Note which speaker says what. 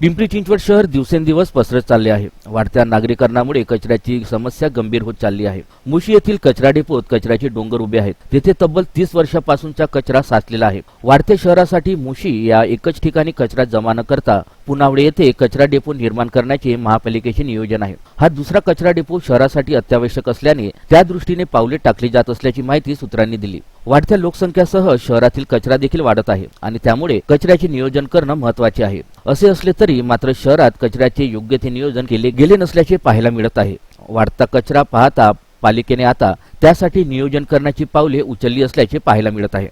Speaker 1: पिंपरी चिंचवड शहर दिवसेंदिवस पसरत चालले आहे. वाढत्या नागरीकरणामुळे कचऱ्याची समस्या गंभीर होत चालली आहे. मुशी येथील कचरा डेपोत कचऱ्याचे डोंगर उभे आहेत. तेथे तब्बल तीस वर्षापासूनचा कचरा साचलेला आहे. वाढत्या शहरासाठी मुशी या एकच ठिकाणी कचरा जमा न करता पुनावडे येथे कचरा डेपो निर्माण करण्याचे महापालिकेचे नियोजन आहे. हा दुसरा कचरा डेपो शहरासाठी अत्यावश्यक असल्याने त्या दृष्टीने पावले टाकली जात असल्याची माहिती सूत्रांनी दिली. वाढत्या लोकसंख्यासह शहरातील कचरा देखील वाढत आहे आणि त्यामुळे कचऱ्याचे नियोजन करणं महत्त्वाचे आहे. असे असले तरी मात्र शहरात कचऱ्याचे योग्य ते नियोजन केले गेले नसल्याचे पाहायला मिळत आहे. वाढता कचरा पाहता पालिकेने आता त्यासाठी नियोजन करण्याची पावले उचलली असल्याचे पाहायला मिळत आहे.